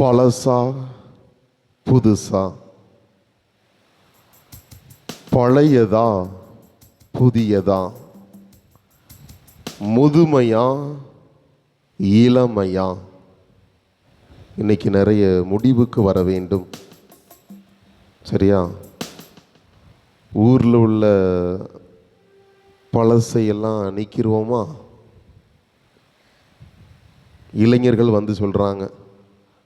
பழசா புதுசா? பழையதா புதியதா? முதுமையா இளமையா? இன்னைக்கு நிறைய முடிவுக்கு வர வேண்டும். சரியா? ஊரில் உள்ள பழசையெல்லாம் நீக்கிருவோமா இளைஞர்கள் வந்து சொல்கிறாங்க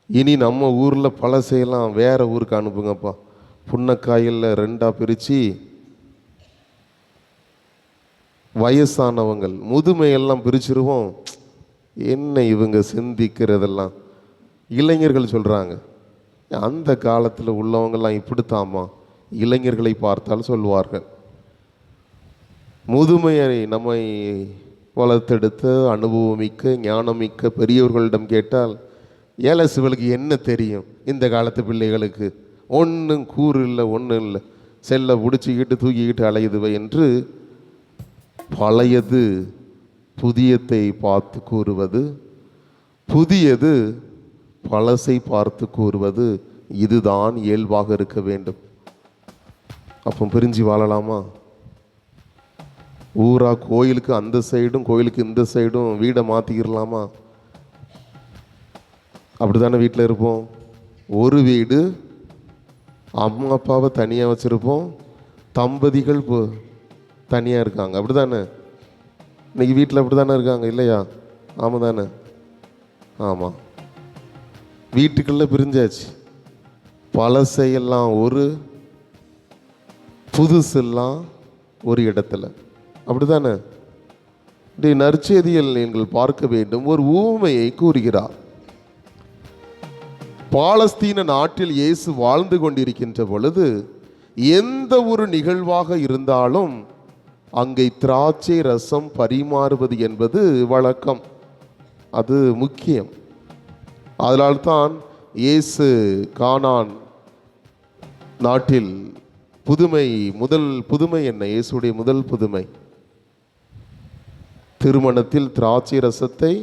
இனி நம்ம ஊரில் பழசையெல்லாம் வேறு ஊருக்கு அனுப்புங்கப்பா. புன்னக்காயில் ரெண்டாக பிரித்து வயசானவங்கள் முதுமையெல்லாம் பிரிச்சிருவோம். என்ன இவங்க சிந்திக்கிறதெல்லாம்? இளைஞர்கள் சொல்கிறாங்க அந்த காலத்தில் உள்ளவங்கெல்லாம் இப்படித்தாமா இளைஞர்களை பார்த்தால் சொல்வார்கள் முதுமையை நம்மை வளர்த்தெடுத்து அனுபவமிக்க ஞானமிக்க பெரியவர்களிடம் கேட்டால் ஏழை சிவலுக்கு என்ன தெரியும் இந்த காலத்து பிள்ளைகளுக்கு? ஒன்றும் கூறு இல்லை ஒன்றும் இல்லை. செல்லை பிடிச்சிக்கிட்டு தூக்கிக்கிட்டு அலையுதுவை என்று பழையது புதியத்தை பார்த்து கூறுவது புதியது பழசை பார்த்து கூறுவது இதுதான் இயல்பாக இருக்க வேண்டும். அப்போ பிரிஞ்சு வாழலாமா? ஊரா கோயிலுக்கு அந்த சைடும் கோயிலுக்கு இந்த சைடும் வீடை மாற்றிக்கிடலாமா அப்படி தானே வீட்டில் இருப்போம்? ஒரு வீடு அம்மா அப்பாவை தனியாக வச்சுருப்போம். தம்பதிகள் இப்போ தனியாக இருக்காங்க. அப்படி தானே இன்றைக்கி வீட்டில் அப்படி தானே இருக்காங்க? இல்லையா? ஆமாம் தானே ஆமாம் வீட்டுக்குள்ளே பிரிஞ்சாச்சு. பழசையெல்லாம் ஒரு புதுசெல்லாம் ஒரு இடத்துல. அப்படி தானே இன்றைய நற்செய்தியில் நீங்கள் பார்க்க வேண்டும். ஒரு ஊமையை கூறுகிறார். பாலஸ்தீன நாட்டில் இயேசு வாழ்ந்து கொண்டிருக்கின்ற பொழுது எந்த ஒரு நிகழ்வாக இருந்தாலும் அங்கே திராட்சை ரசம் பரிமாறுவது என்பது வழக்கம். அது முக்கியம். அதனால்தான் இயேசு கானான் நாட்டில் புதுமை முதல் புதுமை என்ன? இயேசுடைய முதல் புதுமை. திருமணத்தில் திராட்சை ரசத்தை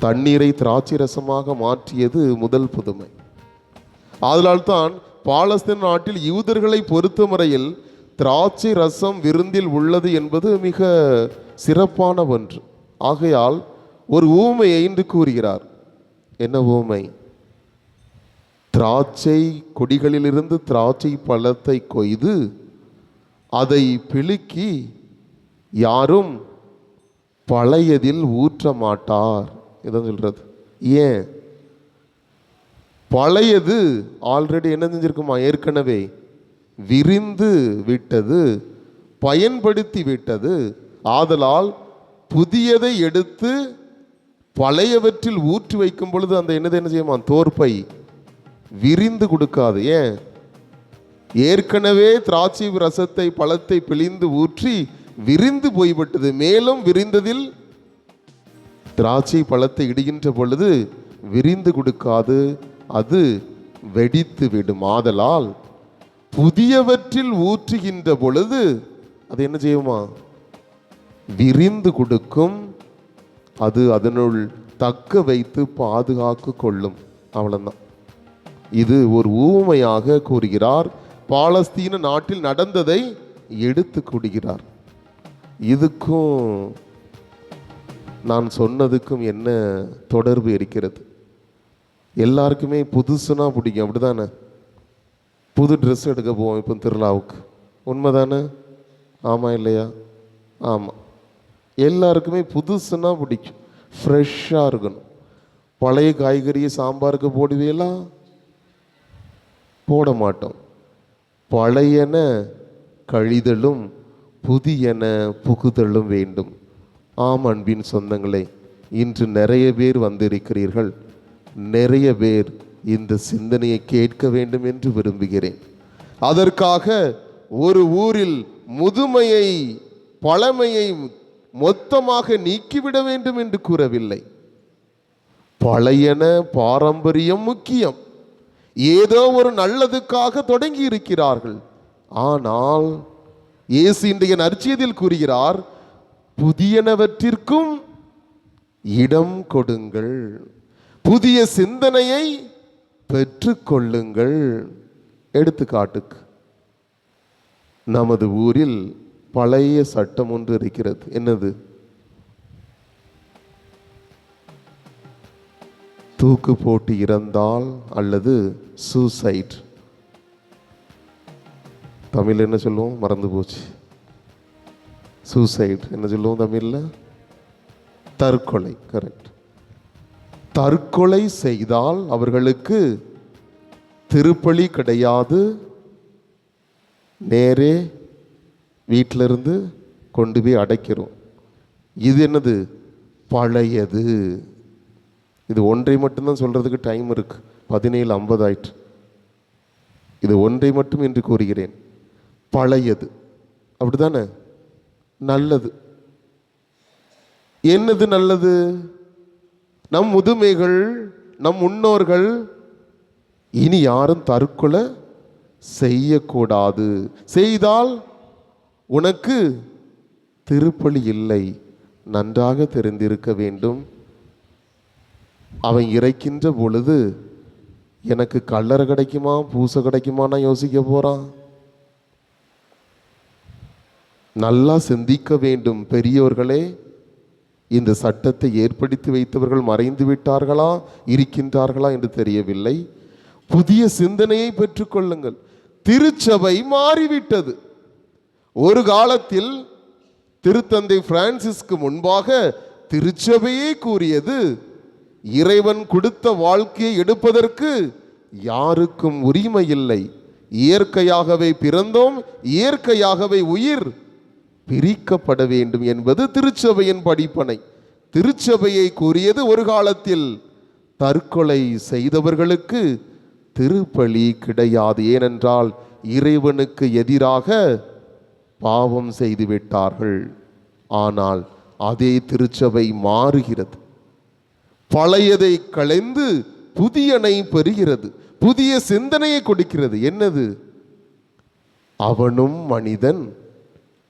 தண்ணீரை திராட்சை ரசமாக மாற்றியது முதல் புதுமை. அதனால்தான் பாலஸ்தீன் நாட்டில் யூதர்களை பொறுத்தவரையில் திராட்சை ரசம் விருந்தில் உள்ளது என்பது மிக சிறப்பான ஒன்று. ஆகையால் ஒரு ஊமையை என்று கூறுகிறார். என்ன ஊமை? திராட்சை கொடிகளிலிருந்து திராட்சை பழத்தை கொய்து அதை பிழுக்கி யாரும் பழையதில் ஊற்ற மாட்டார். இதான் சொல்றது ஏன்? பழையது ஆல்ரெடி என்ன செஞ்சிருக்குமா? ஏற்கனவே விரிந்து விட்டது பயன்படுத்தி விட்டது. ஆதலால் புதியதை எடுத்து பழையவற்றில் ஊற்றி வைக்கும் பொழுது அந்த என்னது என்ன செய்யுமா? தோற்பை விரிந்து கொடுக்காது. ஏன்? ஏற்கனவே திராட்சை ரசத்தை பழத்தை பிழிந்து ஊற்றி விரிந்து போய்விட்டது. மேலும் விரிந்ததில் திராட்சை பழத்தை இடுகின்ற பொழுது விரிந்து கொடுக்காது அது வெடித்து விடும். ஆதலால் புதியவற்றில் ஊற்றுகின்ற பொழுது அது என்ன செய்யுமா? விரிந்து கொடுக்கும். அது அதனுள் தக்க வைத்து பாதுகாத்து கொள்ளும். அவ்வளவுதான். இது ஒரு ஊமையாக கூறுகிறார். பாலஸ்தீன நாட்டில் நடந்ததை எடுத்து கூடுகிறார் இதுக்கும் நான் சொன்னதுக்கும் என்ன தொடர்பு இருக்கிறது? எல்லாருக்குமே புதுசுனா பிடிக்கும் அப்படிதானே? புது ட்ரெஸ் எடுக்க போவோம் இப்போ திருவிழாவுக்கு. உண்மை தானே ஆமாம் இல்லையா? ஆமாம் எல்லாருக்குமே புதுசுனா பிடிக்கும். ஃப்ரெஷ்ஷாக இருக்கணும். பழைய காய்கறியை சாம்பாருக்கு போடுவீங்களா? போட மாட்டோம். பழையன கழிதலும் புதியன புகுதலும் வேண்டும். ஆம் அன்பின் சொந்தங்களே இன்று நிறைய பேர் வந்திருக்கிறீர்கள். நிறைய பேர் இந்த சிந்தனையை கேட்க வேண்டும் என்று விரும்புகிறேன். அதற்காக ஒரு ஊரில் முதுமையை பழமையை மொத்தமாக நீக்கிவிட வேண்டும் என்று கூறவில்லை. பழையன பாரம்பரியம் முக்கியம். ஏதோ ஒரு நல்லதுக்காக தொடங்கி இருக்கிறார்கள் ஆனால் இயேசு இன்றைய நற்செய்தியில் கூறுகிறார் புதியனவற்றிற்கும் இடம் கொடுங்கள். புதிய சிந்தனையை பெற்றுக்கொள்ளுங்கள். எடுத்துக்காட்டுக்கு நமது ஊரில் பழைய சட்டம் ஒன்று இருக்கிறது. என்னது? தூக்கு போட்டு இறந்தால் அல்லது சூசைட் தமிழ் என்ன சொல்லுவோம்? மறந்து போச்சு. சூசைட் என்ன சொல்லுவோம் தமிழில். தற்கொலை கரெக்ட் தற்கொலை செய்தால் அவர்களுக்கு திருப்பலி கிடையாது. நேரே வீட்டிலிருந்து கொண்டு போய் அடைக்கிறோம். இது என்னது? பழையது. இது ஒன்றை மட்டும்தான் சொல்கிறதுக்கு டைம் இருக்குது பதினேழு ஐம்பது ஆயிற்று. இது ஒன்றை மட்டும் என்று கூறுகிறேன். பழையது. அப்படி தானே நல்லது. என்னது நல்லது? நம் முதுமைகள் நம் முன்னோர்கள் இனி யாரும் தற்கொலை செய்யக்கூடாது. செய்தால் உனக்கு திருப்பலி இல்லை. நன்றாக தெரிந்திருக்க வேண்டும். அவன் இறைக்கின்ற பொழுது எனக்கு கல்லறை கிடைக்குமா? பூசை கிடைக்குமா நான் யோசிக்க போகிறான் நல்லா சிந்திக்க வேண்டும் பெரியோர்களே. இந்த சட்டத்தை ஏற்படுத்தி வைத்தவர்கள் மறைந்து விட்டார்களா இருக்கின்றார்களா என்று தெரியவில்லை. புதிய சிந்தனையை பெற்றுக்கொள்ளுங்கள் திருச்சபை மாறிவிட்டது. ஒரு காலத்தில் திருத்தந்தை பிரான்சிஸ்க்கு முன்பாக திருச்சபையே கூறியது இறைவன் கொடுத்த வாழ்க்கையை எடுப்பதற்கு யாருக்கும் உரிமை இல்லை. இயற்கையாகவே பிறந்தோம் இயற்கையாகவே உயிர். பிரிக்கப்பட வேண்டும் என்பது திருச்சபையின் படிப்பனை. திருச்சபையை கூறியது ஒரு காலத்தில் தற்கொலை செய்தவர்களுக்கு திருப்பலி கிடையாது. ஏனென்றால் இறைவனுக்கு எதிராக பாவம் செய்துவிட்டார்கள். ஆனால் அதே திருச்சபை மாறுகிறது. பழையதை களைந்து புதியனை பெறுகிறது. புதிய சிந்தனையை கொடுக்கிறது. என்னது? அவனும் மனிதன்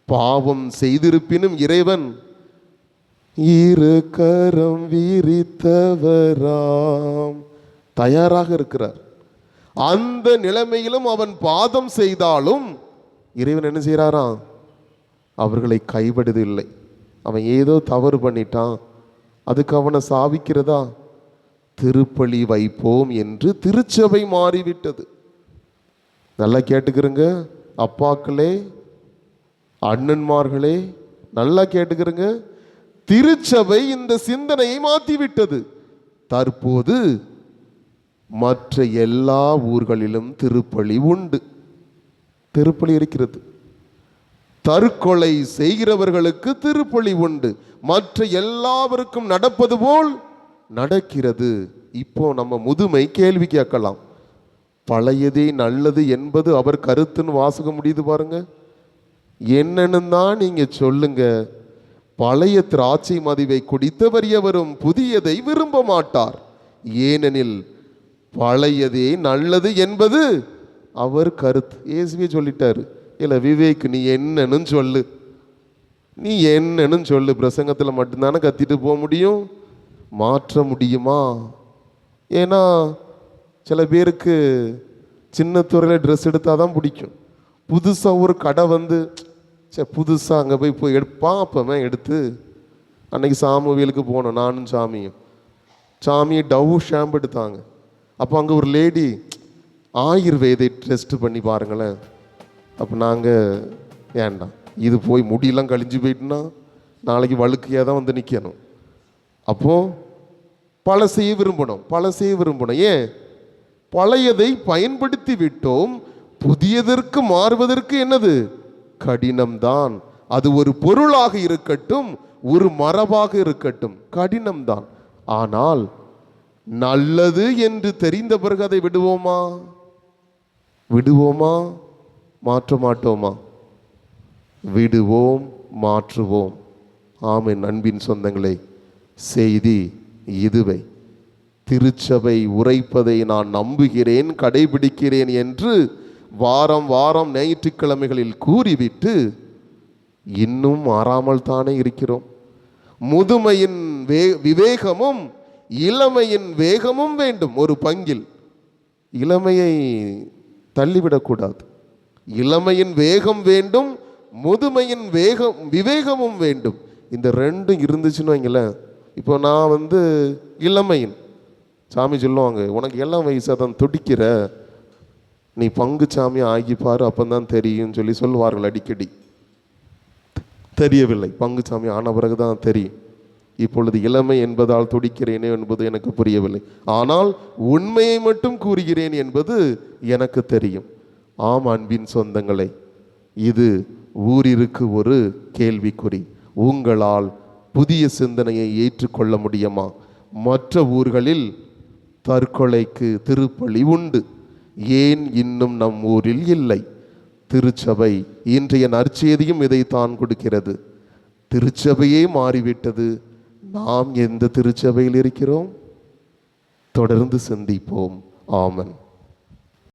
பாவம் செய்திருப்பினும் இறைவன் இரு கரம் விரித்தவராம். தயாராக இருக்கிறார். அந்த நிலைமையிலும் அவன் பாதம் செய்தாலும் இறைவன் என்ன செய்கிறாராம்? அவர்களை கைவிடுதில்லை அவன் ஏதோ தவறு பண்ணிட்டான். அதுக்கு அவனை சாவிக்கிறதா? திருப்பலி வைப்போம் என்று திருச்சபை மாறிவிட்டது. நல்லா கேட்டுக்கிறங்க. அப்பாக்களே அண்ணன்மார்களே நல்லா கேட்டுக்கிறங்க. திருச்சபை இந்த சிந்தனையை மாற்றிவிட்டது. தற்போது மற்ற எல்லா ஊர்களிலும் திருப்பலி உண்டு. திருப்பலி இருக்கிறது. தற்கொலை செய்கிறவர்களுக்கு திருப்பலி உண்டு. மற்ற எல்லாவருக்கும் நடப்பது போல் நடக்கிறது. இப்போ நம்ம முதுமை கேள்வி கேட்கலாம். பழையதே நல்லது என்பது அவர் கருத்துன்னு வாசக முடியுது பாருங்கள் என்னன்னு தான் நீங்கள் சொல்லுங்க. பழைய திராட்சை மதிவை குடித்தவர் எவரும் புதியதை விரும்ப மாட்டார். ஏனெனில் பழையதே நல்லது என்பது அவர் கருத்து. ஏசுவே சொல்லிட்டாரு. இல்லை விவேக் நீ என்னன்னு சொல்லு. நீ என்னன்னு சொல்லு. பிரசங்கத்தில் மட்டும்தானே கத்திட்டு போக முடியும்? மாற்ற முடியுமா? ஏன்னா சில பேருக்கு சின்ன துறையில் ட்ரெஸ் எடுத்தால் தான் பிடிக்கும். புதுசாக ஒரு கடை வந்து சே புதுசாக அங்கே போய் போய் எடுப்பான் அப்போவே எடுத்து? அன்னைக்கு சாமுவேலுக்கு போனோம் நானும் சாமியும். சாமியை டவு ஷாம்பு எடுத்தாங்க. அப்போ அங்கே ஒரு லேடி ஆயுர்வேதை டெஸ்ட் பண்ணி பாருங்களேன். அப்போ நாங்கள் ஏண்டா இது போய் முடியெல்லாம் கழிஞ்சு போயிட்டுனா நாளைக்கு வழுக்கையாக தான் வந்து நிற்கணும் அப்போது பழசையே விரும்பணும் பழசையே விரும்பணும் ஏன்? பழையதை பயன்படுத்தி விட்டோம் புதியதற்கு மாறுவதற்கு என்னது? கடினம்தான். அது ஒரு பொருளாக இருக்கட்டும் ஒரு மரபாக இருக்கட்டும். கடினம்தான். ஆனால் நல்லது என்று தெரிந்த பிறகு அதை விடுவோமா? விடுவோமா? மாற்ற மாட்டோமா? விடுவோம் மாற்றுவோம். ஆமென் அன்பின் சொந்தங்களே செய்தி இதுவை. திருச்சபை உரைப்பதை நான் நம்புகிறேன் கடைபிடிக்கிறேன் என்று வாரம் வாரம் ஞாயிற்றுக்கிழமைகளில் கூறிவிட்டு இன்னும் மாறாமல் தானே இருக்கிறோம். முதுமையின் வே விவேகமும் இளமையின் வேகமும் வேண்டும் ஒரு பங்கில். இளமையை தள்ளிவிடக்கூடாது. இளமையின் வேகம் வேண்டும் முதுமையின் வேகம் விவேகமும் வேண்டும். இந்த ரெண்டும் இருந்துச்சுன்னு வைங்களேன். இப்போ நான் வந்து இளமையின். சாமி சொல்லுவாங்க உனக்கு எல்லாம் வயசாக தான் துடிக்கிற. நீ பங்கு சாமி ஆகிப்பார் அப்பந்தான் தெரியும்னு சொல்லி சொல்லுவார்கள் அடிக்கடி. தெரியவில்லை. பங்குச்சாமி ஆன பிறகு தான் தெரியும். இப்பொழுது இளமை என்பதால் துடிக்கிறேனே என்பது எனக்கு புரியவில்லை. ஆனால் உண்மையை மட்டும் கூறுகிறேன் என்பது எனக்கு தெரியும். ஆம் அன்பின் சொந்தங்களை இது ஊரிற்கு ஒரு கேள்விக்குறி. உங்களால் புதிய சிந்தனையை ஏற்றுக்கொள்ள முடியுமா? மற்ற ஊர்களில் தற்கொலைக்கு திருப்பலி உண்டு. ஏன் இன்னும் நம் ஊரில் இல்லை? திருச்சபை இன்றைய நற்செய்தியும் இதைத்தான் கொடுக்கிறது. திருச்சபையே மாறிவிட்டது. நாம் எந்த திருச்சபையில் இருக்கிறோம்? தொடர்ந்து சிந்திப்போம். ஆமன்.